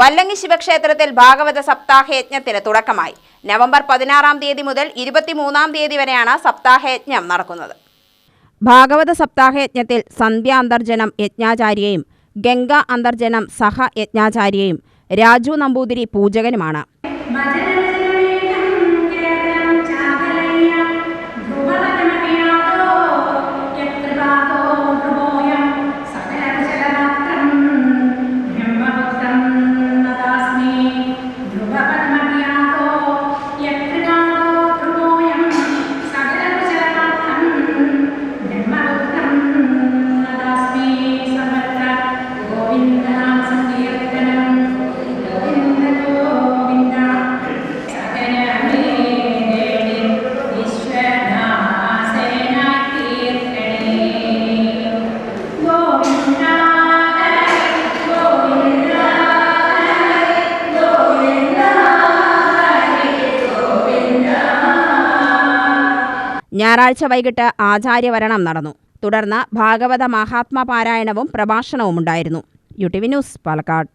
വല്ലങ്ങി ശിവക്ഷേത്രത്തിൽ ഭാഗവത സപ്താഹയജ്ഞത്തിന് തുടക്കമായി. നവംബർ പതിനാറാം തീയതി മുതൽ ഇരുപത്തിമൂന്നാം തീയതി വരെയാണ് സപ്താഹയജ്ഞം നടക്കുന്നത്. ഭാഗവത സപ്താഹയജ്ഞത്തിൽ സന്ധ്യ അന്തർജനം യജ്ഞാചാര്യയും ഗംഗ അന്തർജനം സഹ യജ്ഞാചാര്യയും രാജു നമ്പൂതിരി പൂജകനുമാണ്. ഞായറാഴ്ച വൈകിട്ട് ആചാര്യവരണം നടന്നു. തുടർന്ന് ഭാഗവത മഹാത്മാ പാരായണവും പ്രഭാഷണവും ഉണ്ടായിരുന്നു U T V news Palakkad.